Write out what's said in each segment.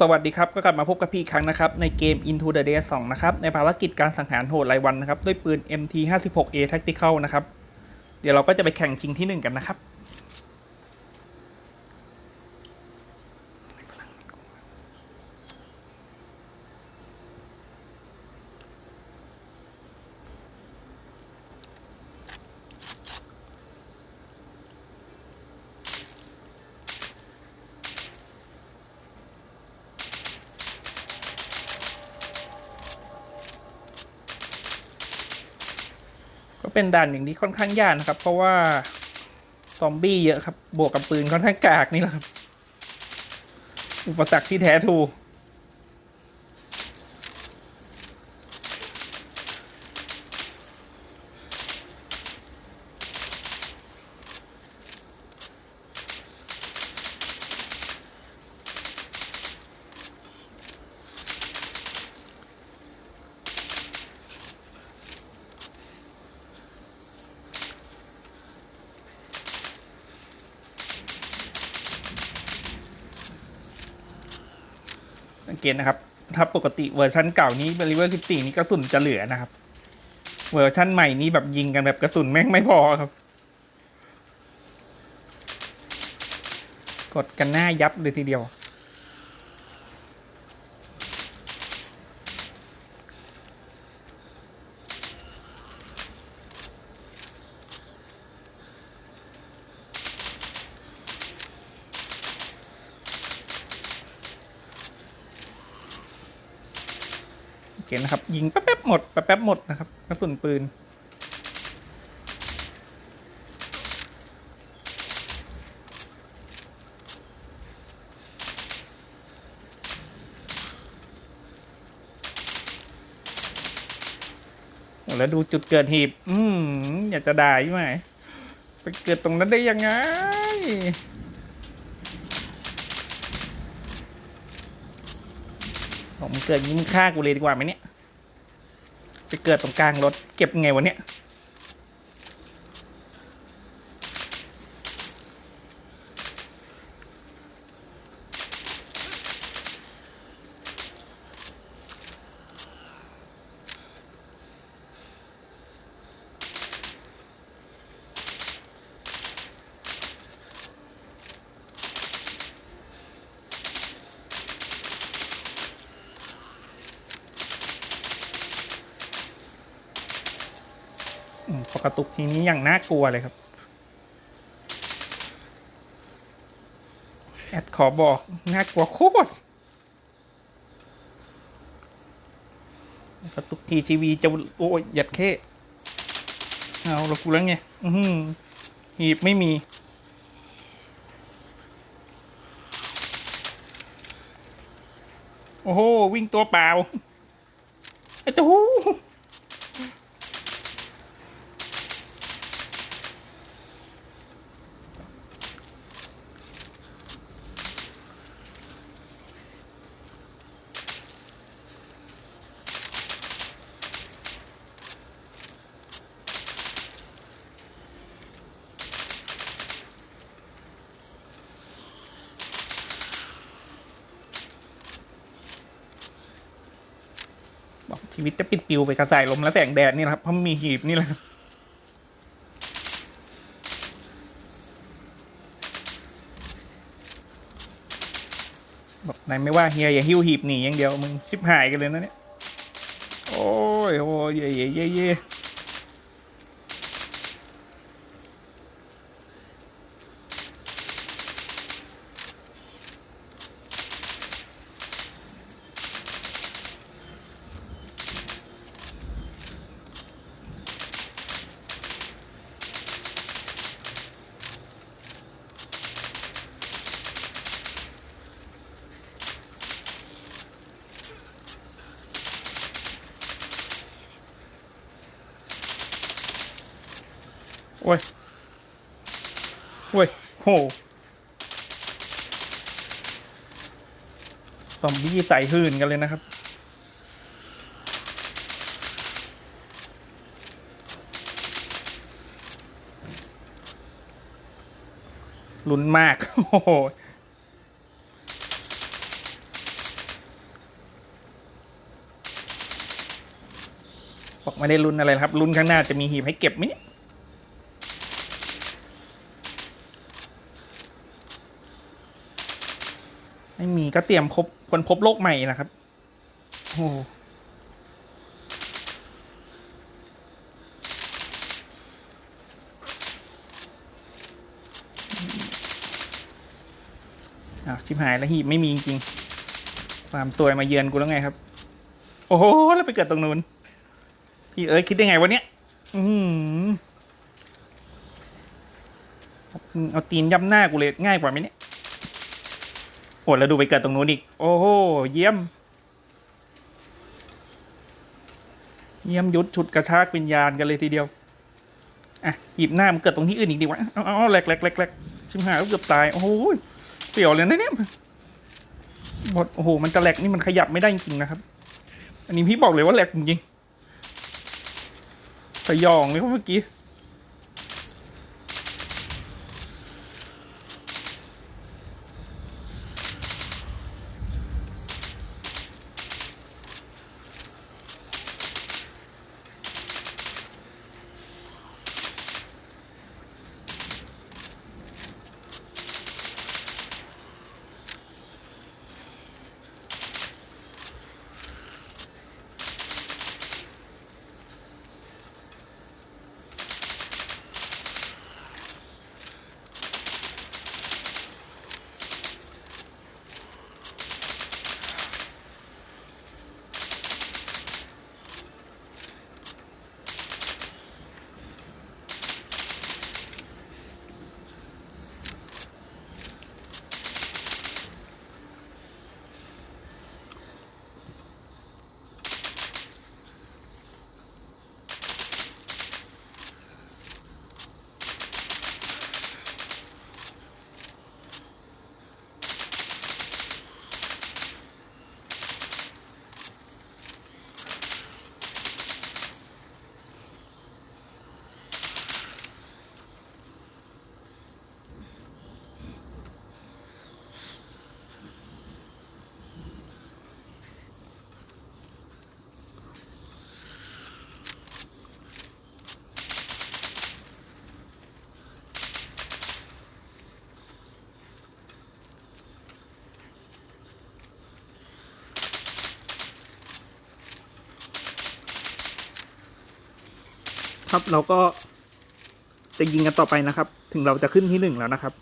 สวัสดีครับ ก็กลับมาพบกับพี่อีกครั้งนะครับ ในเกม Into the Day 2 นะครับ ในภารกิจการสังหารโหดรายวันนะครับ ด้วยปืน MT 5 6 A Tactical นะครับ เดี๋ยวเราก็จะไปแข่งชิงที่ 1 กันนะครับ ก็เป็นด่านหนึ่งที่ค่อนข้างยากนะครับ เพราะว่าซอมบี้เยอะครับ บวกกับปืนค่อนข้างกากนี่แหละครับ อุปสรรคที่แท้ทู สังเกตนะครับ ถ้าปกติเวอร์ชันเก่านี้เบลิเวอร์14 นี้กระสุนจะเหลือนะครับ เวอร์ชันใหม่นี้แบบยิงกันแบบกระสุนแม่งไม่พอครับ กดกันหน้ายับเลยทีเดียว เคนะครับ ยิงแป๊บๆหมดแป๊บๆหมดนะครับกระสุนปืน แล้วดูจุดเกิดหตุอืมอยากจะด่าใช่ไหมไปเกิดตรงนั้นได้ยังไง ผม เกิดยิ้มฆ่ากูเลยดีกว่าไหมเนี่ย ไปเกิดตรงกลางรถเก็บไงวะเนี่ย กระตุกทีนี้อย่างน่ากลัวเลยครับแอดขอบอกน่ากลัวโคตรกระตุกทีทีวีจะโอ้ยหยัดเข้เอาละกูแล้วไงอือหือหีบไม่มีโอ้โห วิ่งตัวเปล่าไอ้เจ้า ชีวิตจะปิดปิวไปกระสายลมและแสงแดดนี่แหละครับเพราะมีหีบนี่แหละบบอกนายไม่ว่าเฮียอย่าหิ้วหีบหนีอย่างเดียวมึงชิบหายกันเลยนะเนี่ย โอ้ยโอ้ยเย่เย่เย่ โอ้ยโอ้ยโหซอมบี้ใส่หื่นกันเลยนะครับ ลุ้นมาก โอ้โหบอกไม่ได้ลุ้นอะไรครับลุ้นข้างหน้าจะมีหีบให้เก็บไหมเนี่ย ไม่มีก็เตรียมพบคนพบโลกใหม่นะครับ โอ้โหอ้าวชิบหายแล้วหีบไม่มีจริงๆ ความสวยมาเยือนกูแล้วไงครับ โอ้โห แล้วไปเกิดตรงนู้น พี่เอ้ยคิดได้ไงวะเนี้ย อือหือเอาตีนย่ำหน้ากูเลยง่ายกว่าไหมเนี่ย โอ้แล้วดูไปเกิดตรงนู้นอีก โอ้โห เยี่ยม เยี่ยมยุดฉุดกระชากวิญญาณกันเลยทีเดียว อะ หยิบหน้ามันเกิดตรงที่อื่นอีกดีวะ เอาเอาแหลกแหลกแหลกแหลกชิมหายเกือบตาย โอ้โหเปรี่ยวเลยนะเนี่ยบทโอ้โห มันจะแหลกนี่มันขยับไม่ได้จริงๆนะครับ อันนี้พี่บอกเลยว่าแหลกจริงๆสยองเลยเมื่อกี้ ครับ เราก็จะยิงกันต่อไปนะครับ ถึงเราจะขึ้นที่หนึ่งแล้วนะครับ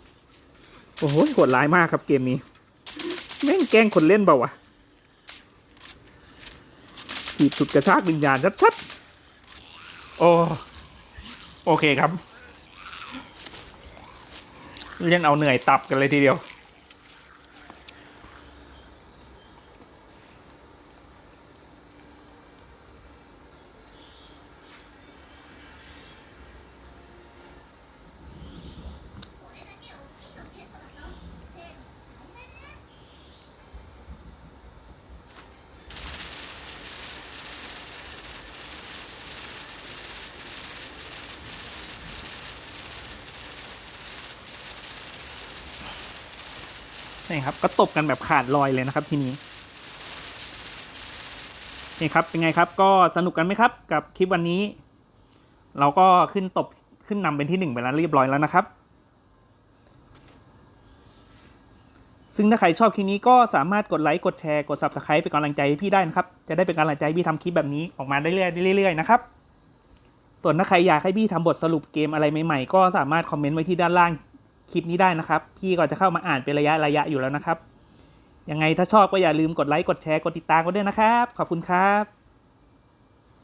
โอ้โหโหดร้ายมากครับเกมนี้ แม่งแกล้งคนเล่นเปล่าวะถีบสุดกระชากวิญญาณชัดๆโอ้โอเคครับ เล่นเอาเหนื่อยตับกันเลยทีเดียว นี่ครับก็ตบกันแบบขาดลอยเลยนะครับทีนี้นี่ครับเป็นไงครับก็สนุกกันไหมครับกับคลิปวันนี้ เราก็ขึ้นตบขึ้นนำเป็นที่หนึ่งไปแล้วเรียบร้อยแล้วนะครับ ซึ่งถ้าใครชอบคลิปนี้ก็สามารถกดไลค์กดแชร์กด subscribe เป็นกำลังใจให้พี่ได้นะครับ จะได้เป็นกำลังใจให้พี่ทำคลิปแบบนี้ออกมาได้เรื่อยเรื่อยๆนะครับส่วนถ้าใครอยากให้พี่ทำบทสรุปเกมอะไรใหม่ๆ ก็สามารถคอมเมนต์ไว้ที่ด้านล่าง คลิปนี้ได้นะครับ พี่ก็จะเข้ามาอ่านเป็นระยะระยะอยู่แล้วนะครับ ยังไงถ้าชอบก็อย่าลืมกดไลค์กดแชร์กดติดตามกันด้วยนะครับ ขอบคุณครับ